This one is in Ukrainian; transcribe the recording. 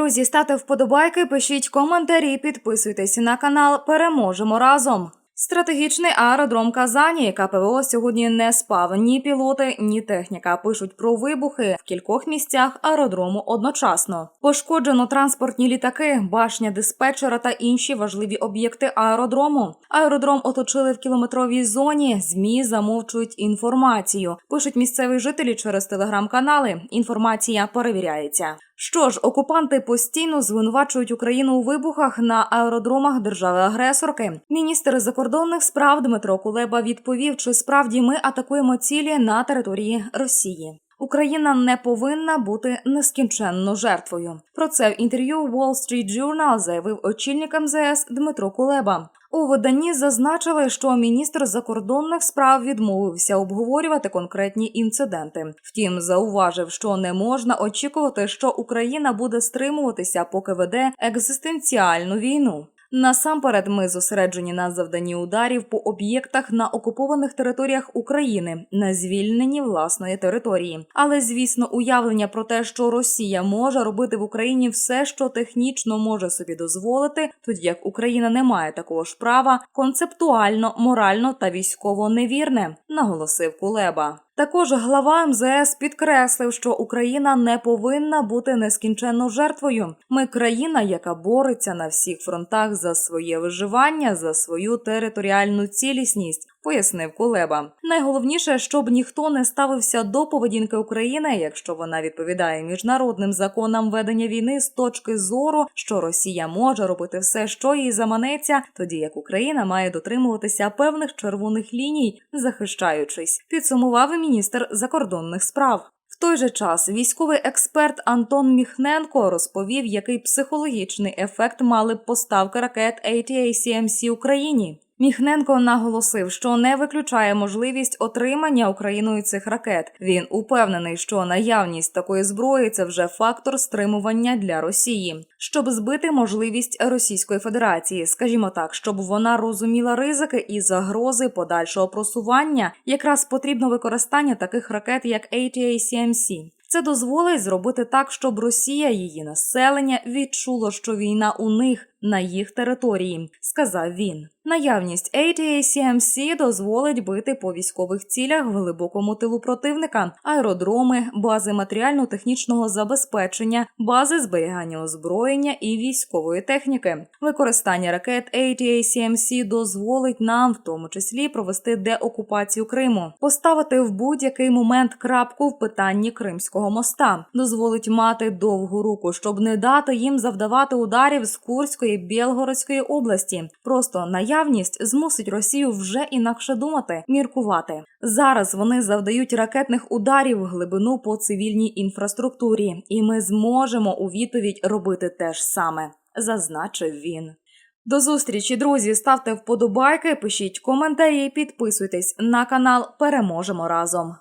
Друзі, ставте вподобайки, пишіть коментарі, підписуйтесь на канал. Переможемо разом. Стратегічний аеродром Казані КПВО сьогодні не спав ні пілоти, ні техніка. Пишуть про вибухи в кількох місцях аеродрому одночасно. Пошкоджено транспортні літаки, башня диспетчера та інші важливі об'єкти аеродрому. Аеродром оточили в кілометровій зоні. Змі замовчують інформацію. Пишуть місцеві жителі через телеграм-канали. Інформація перевіряється. Що ж, окупанти постійно звинувачують Україну у вибухах на аеродромах держави-агресорки. Міністр закордонних справ Дмитро Кулеба відповів, чи справді ми атакуємо цілі на території Росії. Україна не повинна бути нескінченно жертвою. Про це в інтерв'ю Wall Street Journal заявив очільник МЗС Дмитро Кулеба. У виданні зазначили, що міністр закордонних справ відмовився обговорювати конкретні інциденти. Втім, зауважив, що не можна очікувати, що Україна буде стримуватися, поки веде екзистенціальну війну. Насамперед, ми зосереджені на завданні ударів по об'єктах на окупованих територіях України на звільненні власної території. Але звісно, уявлення про те, що Росія може робити в Україні все, що технічно може собі дозволити, тоді як Україна не має такого ж права, концептуально, морально та військово невірне, наголосив Кулеба. Також глава МЗС підкреслив, що Україна не повинна бути нескінченно жертвою. Ми країна, яка бореться на всіх фронтах за своє виживання, за свою територіальну цілісність. Пояснив Кулеба. Найголовніше, щоб ніхто не ставився до поведінки України, якщо вона відповідає міжнародним законам ведення війни з точки зору, що Росія може робити все, що їй заманеться, тоді як Україна має дотримуватися певних червоних ліній, захищаючись, підсумував міністр закордонних справ. В той же час військовий експерт Антон Міхненко розповів, який психологічний ефект мали б поставки ракет ATACMC Україні. Міхненко наголосив, що не виключає можливість отримання Україною цих ракет. Він упевнений, що наявність такої зброї це вже фактор стримування для Росії, щоб збити можливість Російської Федерації, скажімо так, щоб вона розуміла ризики і загрози подальшого просування. Якраз потрібно використання таких ракет, як ATACMC. Це дозволить зробити так, щоб Росія, її населення відчуло, що війна у них на їх території, сказав він. Наявність ATACMC дозволить бити по військових цілях в глибокому тилу противника, аеродроми, бази матеріально-технічного забезпечення, бази зберігання озброєння і військової техніки. Використання ракет ATACMC дозволить нам, в тому числі, провести деокупацію Криму, поставити в будь-який момент крапку в питанні Кримського моста, дозволить мати довгу руку, щоб не дати їм завдавати ударів з Курської Білгородської області. Просто наявність змусить Росію вже інакше думати, міркувати. Зараз вони завдають ракетних ударів в глибину по цивільній інфраструктурі, і ми зможемо у відповідь робити те ж саме, зазначив він. До зустрічі, друзі. Ставте вподобайки, пишіть коментарі, підписуйтесь на канал. Переможемо разом.